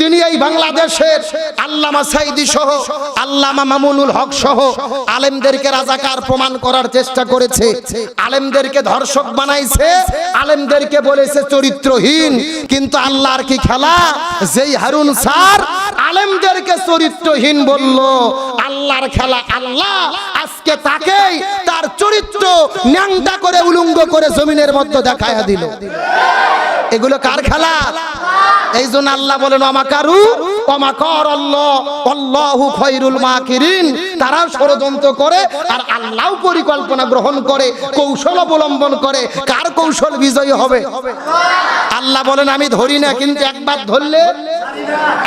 তিনি এই বাংলাদেশের আল্লামা সাইদি সহ, আল্লামা মামুনুল হক সহ আলেমদেরকে রাজাকার প্রমাণ করার চেষ্টা করেছে। আলেমদেরকে ধর্ষক বানাইছে, আলেমদেরকে বলেছে চরিত্রহীন। কিন্তু আল্লাহর কি খেলা? যেই হারুন স্যার আলেমদেরকে চরিত্রহীন বলল, আল্লাহর খেলা আল্লাহ, আজকে তাকেই তার চরিত্র ন্যাংটা করে উলঙ্গ করে জমিনের মধ্যে দেখায়া দিল। এগুলো কার খেলা? এই জন্য আল্লাহ বলেন অমাকারু অমাকর আল্লাহ, আল্লাহু খৈরুল মাকিরিন। তারাও ষড়যন্ত্র করে আর আল্লাহও পরিকল্পনা গ্রহণ করে, কৌশল অবলম্বন করে। কার কৌশল বিজয়ী হবে? আল্লাহ বলেন, আমি ধরি না, কিন্তু একবার ধরলে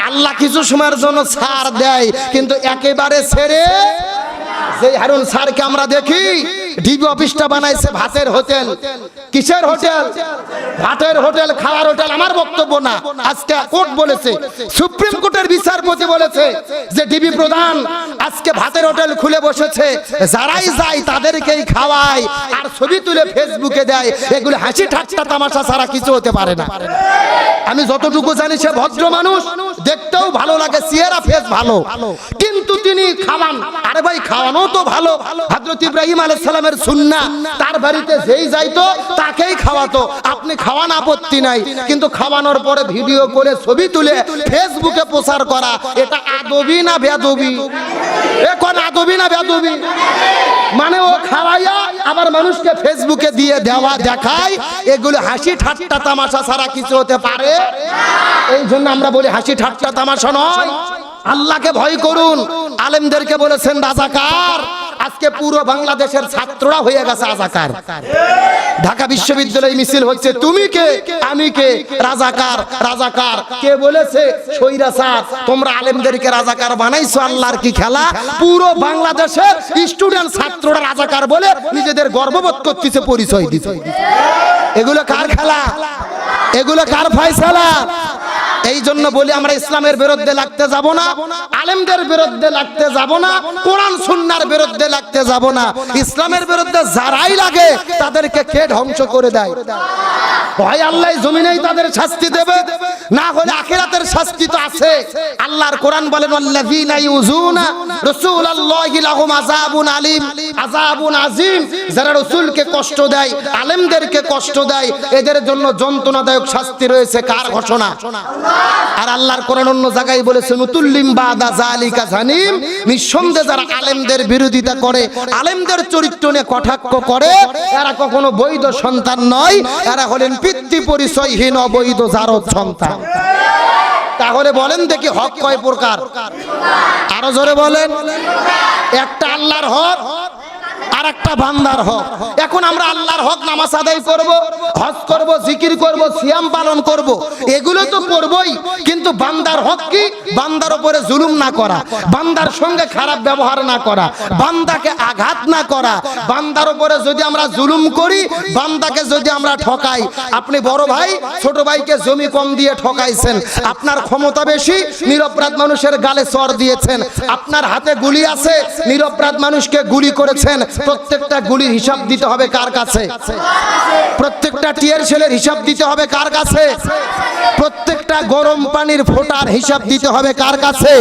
আল্লাহ কিছু সময়ের জন্য ছাড় দেয়, কিন্তু একেবারে ছেড়ে যে হারুন স্যারকে আমরা দেখি, ডিবি অফিসটা বানাইছে ভাতের হোটেল। কিসের হোটেল? ভাতের হোটেল, খাওয়ার হোটেল। আমার বক্তব্য না। আজকে কোর্ট বলেছে, সুপ্রিম কোর্টের বিচারপতি বলেছে যে ডিবি প্রধান আজকে ভাতের হোটেল খুলে বসেছে। যারাই যায় তাদেরকেই খাওয়ায় আর ছবি তুলে ফেসবুকে দেয়। এগুলো হাসি ঠাট্টা তামাশা ছাড়া কিছু হতে পারে না। আমি যতটুকু জানি সে ভদ্র মানুষ। ভালো লাগে, সিয়েরা ফেস ভালো। কিন্তু তিনি খাওয়ান। আরে ভাই, খাওয়ানো তো ভালো। হযরত ইব্রাহিম আলাইহিস সালামের সুন্নাহ তার বাড়িতে যেই যাইতো, তাকেই খাওয়াতো। আপনি খাওয়ান আপত্তি নাই। কিন্তু খাওয়ানোর পরে ভিডিও করে ছবি তুলে ফেসবুকে প্রচার করা, এটা আদবি না বেদবি এখন আদবি না বেদবি? মানে ও খাওয়াইয়া আবার মানুষকে ফেসবুকে দিয়ে দেওয়া দেখায়, এগুলো হাসি ঠাট্টা তামাশা ছাড়া কিছু হতে পারে? এই জন্য আমরা বলি হাসি ঠাট্টা তামাশা নয়। আল্লাহকে ভয় করুন। আলেমদেরকে বলেছেন রাজাকার। আজকে পুরো বাংলাদেশের ছাত্ররা হয়ে গেছে রাজাকার। ঢাকা বিশ্ববিদ্যালয় মিছিল হচ্ছে। তুমি কে? আমি কে? রাজাকার রাজাকার। কে বলেছে? সৈরাসার তোমরা আলেমদেরকে রাজাকার বানাইছো আল্লাহর কি খেলা? পুরো বাংলাদেশের স্টুডেন্ট ছাত্ররা রাজাকার বলে নিজেদের গর্ববোধ করতেছে, পরিচয় দিছে। এগুলো কার খেলা? এগুলো কার ফয়সালা? এই জন্য বলি আমরা ইসলামের বিরুদ্ধে লাগতে যাব না, আলেমদের বিরুদ্ধে লাগতে যাব না, কোরআন সুন্নার বিরুদ্ধে লাগতে যাব না। ইসলামের বিরুদ্ধে যারাই লাগে তাদেরকে কে ধ্বংস করে দেয়। ভয় আল্লাহ জমিনেই তাদের শাস্তি দেবে। না হলে আখিরাতের শাস্তি তো আছে। আল্লাহর কোরআন বলেন, আল্লাযীনা ইউযুনা রাসূলুল্লাহি লাহুম আযাবুন আলীম। আযাবুন আযীম, যারা রাসূলকে কষ্ট দেয়, আলেমদেরকে কষ্ট দেয়, এদের জন্য যন্ত্রণাদায়ক শাস্তি রয়েছে। কার ঘোষণা? আর আল্লাহর কোরআন অন্য জায়গায় বলেছে, নুতুল্লিম বাদা জালিকা জানিম। নিঃসন্দেহে যারা আলেমদের বিরোধিতা করে, আলেমদের চরিত্র নিয়ে কটাক্ষ করে, এরা কখনো বৈধ সন্তান নয়। এরা হলেন পিতৃ পরিচয়হীন অবৈধ জারদ সন্তান। তাহলে বলেন দেখি হক কয় প্রকার? আরও জোরে বলেন। একটা আল্লাহর হক আর একটা বান্দার হক। এখন আমরা আল্লাহর হক নামাজ আদায় করব, হজ করব, জিকির করব, সিয়াম পালন করব। এগুলো তো করবই, কিন্তু বান্দার হক কি? বান্দার উপরে জুলুম না করা, বান্দার সঙ্গে খারাপ ব্যবহার না করা, বান্দাকে আঘাত না করা। বান্দার উপরে যদি আমরা জুলুম করি, বান্দাকে যদি আমরা ঠকাই, আপনি বড় ভাই, ছোট ভাইকে জমি কম দিয়ে ঠকাইছেন, আপনার ক্ষমতা বেশি, নিরপরাধ মানুষের গালে চর দিয়েছেন, আপনার হাতে গুলি আছে, নিরপরাধ মানুষকে গুলি করেছেন প্রত্যেকটা গুলির হিসাব দিতে হবে কার কাছে? প্রত্যেকটা টিয়ার ছেলের হিসাব দিতে হবে কার কাছে? প্রত্যেকটা গরম পানির ফোটার হিসাব দিতে হবে কার কাছে?